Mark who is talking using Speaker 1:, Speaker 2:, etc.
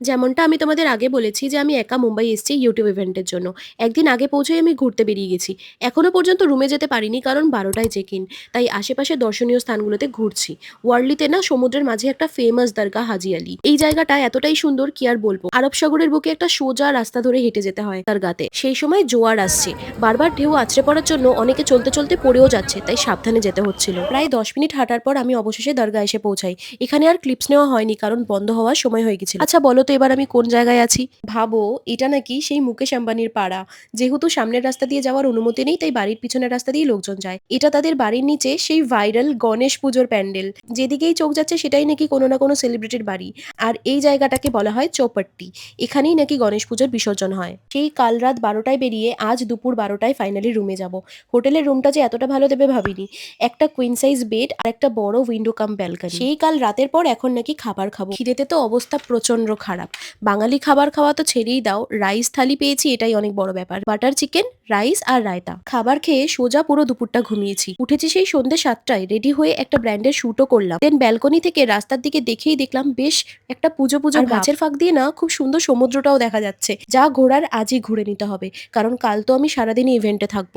Speaker 1: যেমনটা আমি তোমাদের আগে বলেছি যে আমি একা মুম্বাই এসেছি ইউটিউব ইভেন্টের জন্য। একদিন আগে পৌঁছেই আমি ঘুরতে বেরিয়ে গেছি। এখনও পর্যন্ত রুমে যেতে পারিনি কারণ বারোটায় চেক ইন তাই আশেপাশে দর্শনীয় স্থানগুলোতে ঘুরছি। ওয়ার্ল্ডলিতে না সমুদ্রের মাঝে একটা ফেমাস দরগা হাজি আলী। এই জায়গাটা এতটাই সুন্দর কি আর বলব? আরব সাগরের বুকে একটা সোজা রাস্তা ধরে হেঁটে যেতে হয় দরগাতে। সেই সময় জোয়ার আসছে। বারবার ঢেউ আছড়ে পড়ার জন্য অনেকে চলতে চলতে পড়েও যাচ্ছে, তাই সাবধানে যেতে হচ্ছিল। প্রায় দশ মিনিট হাঁটার পর আমি অবশেষে দরগা এসে পৌঁছাই। এখানে আর ক্লিপস নেওয়া হয়নি কারণ বন্ধ হওয়ার সময় হয়ে গেছিল। আচ্ছা বলো তো এবার আমি কোন জায়গায় আছি? ভাবো, এটা নাকি সেই মুকেশ আম্বানির পাড়া। যেহেতু সামনের রাস্তা দিয়ে যাওয়ার অনুমতি নেই, তাই বাড়ির পিছনের রাস্তা দিয়ে লোকজন যায়। এটা তাদের বাড়ির নিচে সেই ভাইরাল গণেশ পুজোর প্যান্ডেল। যেদিকেই চোখ যাচ্ছে সেটাই নাকি কোনো না কোনো সেলিব্রিটির বাড়ি। আর এই জায়গাটাকে বলা হয় চৌপাট্টি। এখানেই নাকি গণেশ পুজোর বিসর্জন হয়। সেই কাল রাত বারোটায় বেরিয়ে আজ দুপুর বারোটায় ফাইনালি রুমে যাব। হোটেলের রুমটা যে এতটা ভালো দেবে ভাবিনি। একটা কুইন সাইজ বেড আর একটা বড় উইন্ডো কাম ব্যালকনি সেই কাল রাতের পর এখন নাকি খাবার খাব। খিদেতে তো অবস্থা প্রচণ্ড খারাপ। বাঙালি খাবার খাওয়া তো ছেড়েই দাও রাইস থালি পেয়েছি এটাই অনেক বড় ব্যাপার। বাটার চিকেন রাইস আর রায়তা। খাবার খেয়ে সোজা পুরো দুপুরটা ঘুমিয়েছি। উঠেছি সেই সন্ধ্যে সাতটায় রেডি হয়ে একটা ব্র্যান্ডের শুটও করলাম। দেন ব্যালকনি থেকে রাস্তার দিকে দেখেই দেখলাম বেশ একটা পুজো পুজো গাছের ফাঁক দিয়ে না খুব সুন্দর সমুদ্রটাও দেখা যাচ্ছে। যা ঘোরার আজই ঘুরে নিতে হবে। কারণ কাল তো আমি সারাদিনই ইভেন্টে থাকব।